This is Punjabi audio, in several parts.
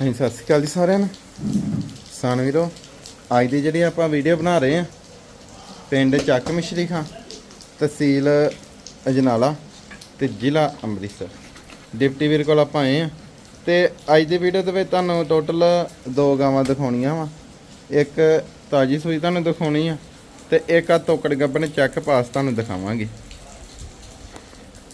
ਹਾਂਜੀ, ਸਤਿ ਸ਼੍ਰੀ ਅਕਾਲ ਜੀ ਸਾਰਿਆਂ ਨੂੰ। ਸਾਨ ਵੀਰੋ, ਅੱਜ ਦੀ ਜਿਹੜੀ ਆਪਾਂ ਵੀਡੀਓ ਬਣਾ ਰਹੇ ਆ ਪਿੰਡ ਚੱਕ ਮਿਸ਼ਰੀ ਖਾਂ, ਤਹਿਸੀਲ ਅਜਨਾਲਾ ਤੇ ਜ਼ਿਲ੍ਹਾ ਅੰਮ੍ਰਿਤਸਰ। ਡਿਪਟੀ ਵੀਰ ਕੋਲ ਆਪਾਂ ਆਏ ਆ ਤੇ ਅੱਜ ਦੀ ਵੀਡੀਓ ਦੇ ਵਿੱਚ ਤੁਹਾਨੂੰ ਟੋਟਲ ਦੋ ਗਾਵਾਂ ਦਿਖਾਉਣੀਆਂ ਵਾ। ਇੱਕ ਤਾਜੀ ਸੂਈ ਤੁਹਾਨੂੰ ਦਿਖਾਉਣੀ ਆ ਤੇ ਇੱਕ ਆ ਤੋਕੜ ਗੱਬਣ ਚੱਕ ਪਾਸ ਤੁਹਾਨੂੰ ਦਿਖਾਵਾਂਗੇ।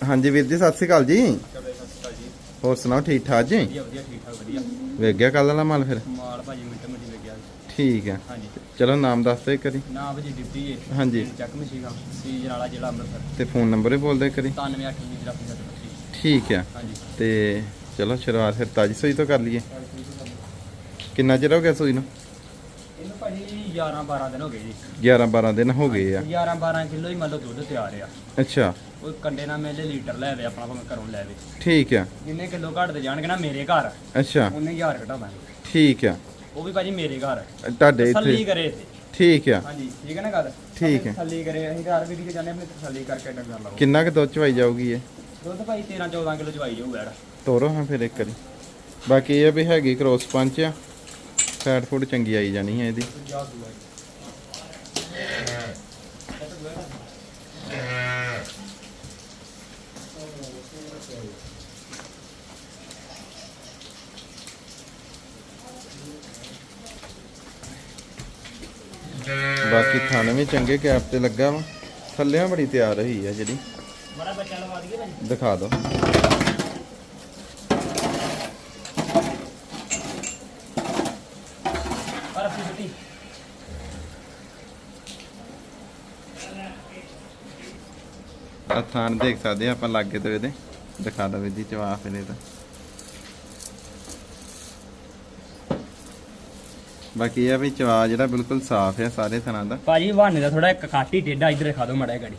ਹਾਂਜੀ ਵੀਰ ਜੀ, ਸਤਿ ਸ਼੍ਰੀ ਅਕਾਲ ਜੀ ਚਲੋ ਸਤਿ ਸ਼੍ਰੀ ਅਕਾਲ ਜੀ ਹੋਰ ਸੁਣਾਓ ਠੀਕ ਠਾਕ ਜੀ? ਵਧੀਆ ਵਧੀਆ ਠੀਕ ਠਾਕ ਵਧੀਆ। ਵੇਖ ਗਿਆ ਕੱਲ ਵਾਲਾ ਮਾਲ ਫਿਰ? ਮਾਲ ਭਾਜੀ ਮਿੰਟ ਮਿੰਟ ਲੱਗਿਆ ਠੀਕ ਹੈ ਹਾਂਜੀ। ਚਲੋ ਨਾਮ ਦੱਸ ਦਿਓ ਇੱਕ ਵਾਰੀ। ਨਾਮ ਭਾਜੀ ਡਿਪਟੀ ਹੈ ਹਾਂਜੀ। ਚੱਕ ਮਸ਼ੀਗਾ ਸੀ ਜਨਾਲਾ ਜ਼ਿਲ੍ਹਾ ਅੰਮ੍ਰਿਤਸਰ। ਤੇ ਫੋਨ ਨੰਬਰ ਵੀ ਬੋਲ ਦਿਓ ਇੱਕ ਵਾਰੀ। 9880 ਠੀਕ ਹੈ ਹਾਂਜੀ। ਤੇ ਚਲੋ ਸ਼ੁਰੂਆਤ ਫਿਰ ਤਾਜੀ ਸੂਈ ਤੋਂ ਕਰ ਲਈਏ। ਕਿੰਨਾ ਚਿਰ ਹੋ ਗਿਆ ਸੂਈ ਨੂੰ? ਇਹਨੂੰ ਭਾਜੀ 11 12 ਦਿਨ ਹੋ ਗਏ ਜੀ। 11 12 ਦਿਨ ਹੋ ਗਏ ਆ। 11 12 ਕਿਲੋ ਹੀ ਮੰਨ ਲਓ ਦੁੱਧ ਤਿਆਰ ਆ। ਅੱਛਾ। ਕੋਈ ਕੰਡੇ ਨਾਲ ਮੇਲੇ ਲੀਟਰ ਲੈ ਆਵੇ ਆਪਣਾ ਭਾਵੇਂ ਘਰੋਂ ਲੈ ਆਵੇ ਠੀਕ ਆ। ਜਿੰਨੇ ਕਿਲੋ ਘਟਦੇ ਜਾਣਗੇ ਨਾ ਮੇਰੇ ਘਰ ਅੱਛਾ। ਉਹਨੇ 1000 ਘਟਾ ਦਾਂਗੇ ਠੀਕ ਆ। ਉਹ ਵੀ ਭਾਜੀ ਮੇਰੇ ਘਰ। ਤੁਹਾਡੇ ਤਸੱਲੀ ਇੱਥੇ? ਕਰੇ ਇੱਥੇ। ਠੀਕ ਆ। ਹਾਂਜੀ ਠੀਕ ਹੈ ਨਾ ਗੱਲ? ਠੀਕ ਹੈ। ਤਸੱਲੀ ਕਰੇ ਅਸੀਂ ਘਰ ਵੀ ਕੇ ਜਾਂਦੇ ਆਪਣੀ ਤਸੱਲੀ ਕਰਕੇ ਡੰਗਰ ਲਾਓ। ਕਿੰਨਾ ਕੁ ਦੁੱਧ ਚਵਾਈ ਜਾਊਗੀ ਇਹ? ਦੁੱਧ ਭਾਈ 13 14 ਕਿਲੋ ਚਵਾਈ ਜਾਊ ਬੈੜ ਤੋਰੋ ਹਾਂ ਫਿਰ ਇੱਕ ਵਾਰੀ। ਬਾਕੀ ਇਹ ਆ ਵੀ ਹੈਗੀ ਕ੍ਰੋਸ ਪੰਚ ਆ। ਫੈਟ ਫੂਡ ਚੰਗੀ ਆਈ ਜਾਣੀ ਹੈ ਇਹਦੀ। ਬਾਕੀ ਥਣ ਵੀ ਚੰਗੇ ਕੈਪ ਤੇ ਲੱਗਾ ਵਾ। ਥੱਲਿਆਂ ਬੜੀ ਤਿਆਰ ਹੋਈ ਆ ਜਿਹੜੀ। ਬੜਾ ਬੱਚਾ ਲਵਾ ਦਈਏ ਦਿਖਾ ਦਿਓ ਪਰ ਆਪਣੀ ਬੇਟੀ ਆ ਦੇਖ ਸਕਦੇ ਆ ਆਪਾਂ ਲਾਗੇ ਤੋਂ ਇਹਦੇ। ਦਿਖਾ ਦਵੇ ਦੀ ਚਵਾ ਫਿਰ ਇਹਦਾ ਬਾਕੀ ਇਹ ਆ ਵੀ ਚਵਾ ਜਿਹੜਾ ਬਿਲਕੁਲ ਸਾਫ਼ ਆ ਸਾਰੇ ਥਣਾਂ ਦਾ। ਭਾਜੀ ਬਹਾਨੇ ਦਾ ਥੋੜਾ ਇੱਕ ਕਾਟੀ ਟੇਡਾ ਇੱਧਰ ਦਿਖਾ ਦਿਓ ਮੜਾ ਗਾੜੀ।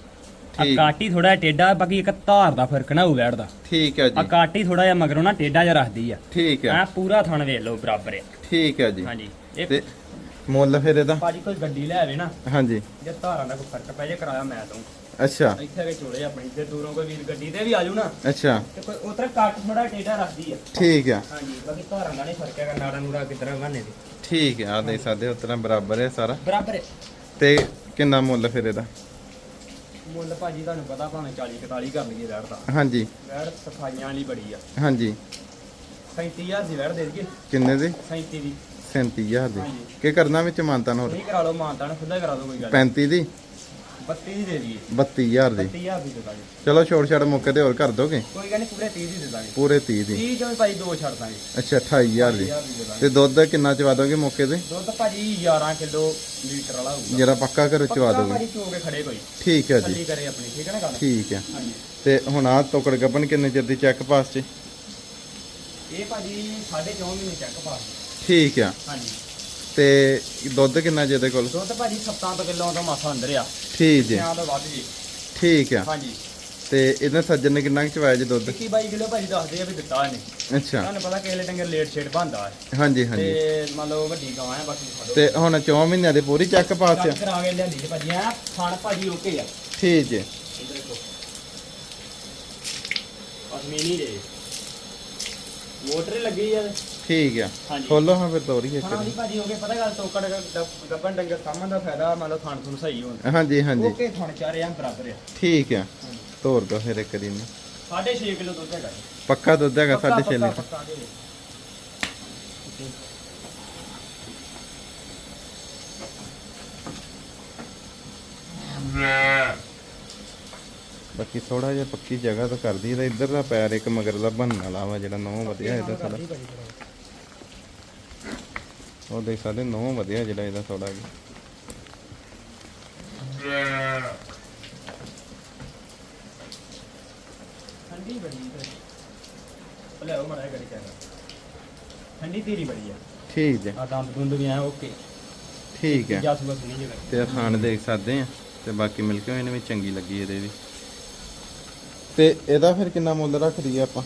ਆ। ਕਾਟੀ ਥੋੜਾ ਟੇਡਾ ਬਾਕੀ ਇੱਕ ਧਾਰ ਦਾ ਫ਼ਰਕ ਨਾ ਹੋਊ ਬੈਠਦਾ ਠੀਕ ਹੈ ਆ ਜੀ। ਕਾਟੀ ਥੋੜਾ ਜਿਹਾ ਮਗਰੋਂ ਨਾ ਟੇਡਾ ਜਿਹਾ ਰੱਖਦੀ ਆ। ਠੀਕ ਹੈ ਆ ਪੂਰਾ ਥਣ ਵੇਖ ਲਓ ਬਰਾਬਰ ਆ। ਠੀਕ ਹੈ ਜੀ। ਹਾਂਜੀ। ਤੇ ਮੁੱਲ ਫਿਰ ਇਹਦਾ? ਭਾਜੀ ਕੋਈ ਗੱਡੀ ਲੈ ਆਵੇ ਨਾ। ਹਾਂਜੀ। ਜੇ ਧਾਰਾਂ ਦਾ ਕੋਈ ਫ਼ਰਕ ਪੈ ਜੇ ਕਰਾਇਆ ਮੈਂ ਦਊਂ ਅੱਛਾ। ਇੱਥੇ ਕੇ ਚੋਲੇ ਆਪਣੀ ਤੇ ਦੂਰੋਂ ਕੋਈ ਵੀਰ ਗੱਡੀ ਤੇ ਵੀ ਆ ਜਾਊ ਨਾ। ਅੱਛਾ। ਤੇ ਕੋਈ ਉਤਰ ਕੱਟ ਥੋੜਾ ਟੇਡਾ ਰੱਖਦੀ ਆ। ਠੀਕ ਆ। ਹਾਂਜੀ ਬਾਕੀ ਧਾਰਾਂ ਦਾ ਨਹੀਂ ਫ਼ਰਕ ਹੈਗਾ ਨਾੜਾ ਨੂੜਾ ਕਿਤਰਾ ਬਹਾਨੇ ਦੇ ਠੀਕ ਆ ਦੇਖ ਸਕਦੇ ਹੋ ਉਤਨਾ ਬਰਾਬਰ ਹੈ ਸਾਰਾ। ਬਰਾਬਰ ਹੈ। ਤੇ ਕਿੰਨਾ ਮੁੱਲ ਫਿਰ ਇਹਦਾ? ਮੁੱਲ ਭਾਜੀ ਤੁਹਾਨੂੰ ਪਤਾ ਭਾਵੇਂ 40 41 ਕਰ ਲਈਏ ਵੈੜ ਦਾ। ਹਾਂਜੀ। ਵੈੜ ਸਫਾਈਆਂ ਵਾਲੀ ਬੜੀ ਆ। ਹਾਂਜੀ। 37000 ਦੀ ਵੈੜ ਦੇ ਦਈਏ। ਕਿੰਨੇ ਦੀ? 37 ਦੀ। 37000 ਦੀ। ਕੀ ਕਰਨਾ ਵਿੱਚ ਮਾਨਤਾਨ ਹੋਰ? ਨਹੀਂ ਕਰਾ ਲਓ ਮਾਨਤਾ ਨੂੰ ਖੁੱਲਾ ਕਰਾ ਦਿਓ ਕੋਈ ਗੱਲ 35 ਦੀ? 32 ਦੀ ਦੇ ਦਈਏ। 32000 ਦੀ। 32000 ਦੀ ਦੇ ਦਾਂਗੇ। ਚਲੋ ਛੋੜ ਛੜ ਮੌਕੇ ਤੇ ਹੋਰ ਕਰ ਦੋਗੇ? ਕੋਈ ਗੱਲ ਨਹੀਂ ਪੂਰੇ 30 ਦੀ ਦੇ ਦਾਂਗੇ। ਪੂਰੇ 30 ਦੀ। 30 ਚੋਂ ਭਾਜੀ ਦੋ ਛੱਡ ਦਾਂਗੇ। ਅੱਛਾ 28000 ਦੀ। 28000 ਦੀ ਦੇ ਦਾਂਗੇ। ਤੇ ਦੁੱਧ ਕਿੰਨਾ ਚਵਾ ਦੋਗੇ ਮੌਕੇ ਤੇ? ਦੁੱਧ ਭਾਜੀ 11 ਕਿਲੋ ਲੀਟਰ ਵਾਲਾ ਹੋਊਗਾ। ਜਿਹੜਾ ਪੱਕਾ ਕਰੋ ਚਵਾ ਪੱਕਾ ਦੋਗੇ? ਭਾਜੀ ਚੋ ਕੇ ਖੜੇ ਕੋਈ। ਠੀਕ ਹੈ ਜੀ। ਕਰੇ ਆਪਣੀ ਠੀਕ ਹੈ ਨਾ ਗੱਲ? ਠੀਕ ਹੈ। ਹਾਂਜੀ। ਤੇ ਹੁਣ ਆ ਤੋਕੜ ਗੱਬਨ ਕਿੰਨੇ ਚਿਰ ਦੀ ਚੈੱਕ ਪਾਸ ਚ? ਇਹ ਭਾਜੀ 4.5 ਮਹੀਨੇ ਚੈੱਕ ਪਾਸ ਠੀਕ ਆ। ਹਾਂਜੀ। ਤੇ ਦੁੱਧ ਕਿੰਨਾ ਜਿਹਦੇ ਕੋਲ? ਦੁੱਧ ਭਾਜੀ 7 ਤੋਂ ਕਿਲੋ ਤੋਂ ਮਾਸਾ ਅੰਦਰ ਆ। ਠੀਕ ਜੀ। ਸਿਆਂ ਤੋਂ ਵੱਧ ਜੀ। ਠੀਕ ਆ। ਹਾਂਜੀ। ਤੇ ਇਹਨੇ ਸੱਜਣ ਨੇ ਕਿੰਨਾ ਕੁ ਚਵਾਇਆ ਜੀ ਦੁੱਧ? 21 22 ਕਿਲੋ ਭਾਜੀ ਦੱਸਦੇ ਆ ਵੀ ਦਿੱਤਾ ਇਹਨੇ। ਅੱਛਾ। ਤੁਹਾਨੂੰ ਪਤਾ ਕਿਸੇ ਡੰਗਰ ਲੇਟ ਛੇੜ ਬੰਦਾ ਹੈ। ਹਾਂਜੀ ਹਾਂਜੀ। ਤੇ ਮੰਨ ਲਓ ਵੱਡੀ ਗਾਂ ਆ ਬਾਕੀ ਲਓ। ਤੇ ਹੁਣ 4 ਮਹੀਨਿਆਂ ਦੀ ਪੂਰੀ ਚੱਕ ਪਾਸ ਆ ਕਰਾ ਕੇ ਲਿਆਂਦੀ ਜੀ ਭਾਜੀ ਆ ਖਾਣ ਭਾਜੀ ਓਕੇ ਆ। ਠੀਕ ਜੀ। ਇੱਧਰ ਦੇਖੋ। ਅਸਮੀਨੀ ਦੇ ਮੋਟਰ ਹੀ ਲੱਗੀ ਆ। ਠੀਕ ਆ। ਹਾਂਜੀ। ਖੋਲੋ ਹਾਂ ਫਿਰ ਤੋਰੀ ਇੱਕ ਖਾਣਾ ਦੀ ਭਾਜੀ ਓਕੇ ਪਤਾ ਗੱਲ ਤੋਕੜ ਗੱਬਨ ਡੰਗਰ ਸਾਹਮਣ ਦਾ ਫਾਇਦਾ ਮੰਨ ਲਓ ਖਾਣ ਤੁਹਾਨੂੰ ਸਹੀ ਹੋਣ। ਹਾਂਜੀ ਹਾਂਜੀ। ਓਕੇ ਖਾਣ ਚਾਰੇ ਆ ਬਰਾਬਰ ਆ। ਠੀਕ ਆ। ਤੋਰ ਦੋ ਫਿਰ ਇੱਕ ਦਿਨ। 6.5 ਕਿਲੋ ਦੁੱਧ ਹੈਗਾ ਜੀ। ਪੱਕਾ ਦੁੱਧ ਹੈਗਾ ਪੱਕਾ- 6.5 ਪੱਕਾ- ਲੀਟਰ। ਪੱਕਾ ਜੀ। ਬਾਕੀ ਥੋੜਾ ਜਿਹਾ ਪੱਕੀ ਜਗ੍ਹਾ ਤਾਂ ਕਰਦੀ ਤੇ ਇੱਧਰ ਦਾ ਪੈਰ ਇੱਕ ਮਗਰ ਦਾ ਬਣਨ ਵਾਲਾ ਵਾ ਜਿਹੜਾ ਨੌ ਵਧਿਆ ਇਹਦਾ ਥੋੜਾ ਉਹ ਦੇਖ ਸਕਦੇ ਨੌ ਵਧਿਆ ਜਿਹੜਾ ਇਹਦਾ ਥੋੜਾ ਜਿਹਾ। ਠੰਡੀ ਬੜੀ ਹੈ ਭਲੇ ਉਹ ਮੜਾ ਕਰ ਠੰਡੀ ਤੇਰੀ ਬੜੀ ਆ। ਠੀਕ ਜੀ ਆ ਦੰਦ ਦੁੰਦ ਵੀ ਆ ਓਕੇ ਠੀਕ ਹੈ। ਜਾਸੂਆ ਸੁਣੀ ਜਗਾ ਤੇ ਆਹ ਖਾਣ ਦੇਖ ਸਕਦੇ ਆ ਤੇ ਬਾਕੀ ਮਿਲ ਕੇ ਇਹਨੇ ਵੀ ਚੰਗੀ ਲੱਗੀ ਇਹਦੇ ਵੀ। ਤੇ ਇਹਦਾ ਫਿਰ ਕਿੰਨਾ ਮੁੱਲ ਰੱਖਦੀ ਆ ਆਪਾਂ?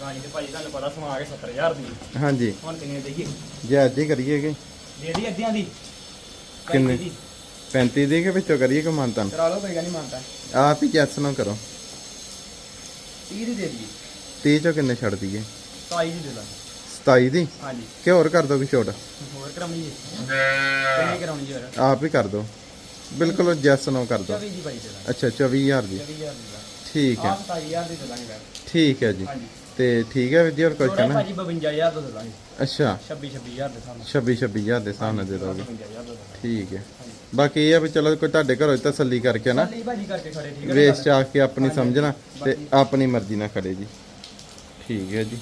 ਗਾਣੀ ਤੇ ਭਾਜੀ ਤੁਹਾਨੂੰ ਪਤਾ ਸਮਾ ਕੇ 70000 ਦੀ। ਹਾਂਜੀ। ਹੁਣ ਕਿੰਨੇ ਦੇਈਏ? ਜੇ ਅੱਜ ਹੀ ਕਰੀਏਗੇ ਦੇ ਦੀ ਅੱਧਿਆਂ ਦੀ? ਕਿੰਨੇ? 35 ਦੀ। 35 ਦੇ ਕੇ ਵਿੱਚੋਂ ਕਰੀਏ ਕਿ ਮੰਨਤਾਂ? ਕਰਾ ਲਓ ਕੋਈ ਗੱਲ ਨਹੀਂ ਮੰਨਦਾ ਆਪ ਹੀ ਜੈਸ ਨਾ ਕਰੋ। 30 ਦੀ ਦੇ ਦੀ 30 ਚੋਂ ਕਿੰਨੇ ਛੱਡ ਦਈਏ? 27 ਦੀ ਦੇ ਦਾਂਗੇ। 27 ਦੀ? ਹਾਂਜੀ। ਕਿ ਹੋਰ ਕਰ ਦੋਗੇ ਛੋਟ? ਹੋਰ ਕਰਾਉਣੀ ਜੀ ਕਿੰਨੀ ਕਰਾਉਣੀ ਜੀ ਹੋਰ ਆਪ ਹੀ ਕਰ ਦੋ। ਬਿਲਕੁਲ ਜੈਸ ਨੋ ਕਰ ਦੋ। 24 ਦੀ ਭਾਈ ਦੇ ਦਾਂਗੇ। ਅੱਛਾ 24000 ਦੀ। 24000 ਦੀ ਦਾ ਠੀਕ ਹੈ। ਆਹ 27000 ਦੀ ਦੇ ਦਾਂਗੇ ਫਿਰ। ਠੀਕ ਹੈ ਜੀ। ਹਾਂਜੀ। ਤੇ ਠੀਕ ਹੈ ਵੀਰ ਜੀ ਹੋਰ ਕੁਝ ਛੋਟਾ ਕਹਿਣਾ? ਭਾਜੀ 52000 ਦਾ ਦੇ ਦਾਂਗੇ। ਅੱਛਾ। 26 26000 ਦੇ ਸਾਹਮਣੇ 26 26000 ਦੇ ਹਿਸਾਬ ਨਾਲ ਦੇ ਦੋਗੇ। 52000 ਦਾ ਦੇ ਦਾਂਗੇ। ਠੀਕ ਹੈ। ਬਾਕੀ ਇਹ ਆ ਵੀ ਚਲੋ ਕੋਈ ਤੁਹਾਡੇ ਘਰੋਂ ਤਸੱਲੀ ਕਰਕੇ ਨਾ। ਚੱਲੀ ਭਾਜੀ ਕਰਕੇ ਖੜੇ ਠੀਕ ਹੈ ਵੇਸ ਚ ਆ ਕੇ ਆਪਣੀ ਸਮਝਣਾ ਤੇ ਆਪਣੀ ਮਰਜ਼ੀ ਨਾਲ ਖੜੇ ਜੀ। ਠੀਕ ਹੈ ਜੀ।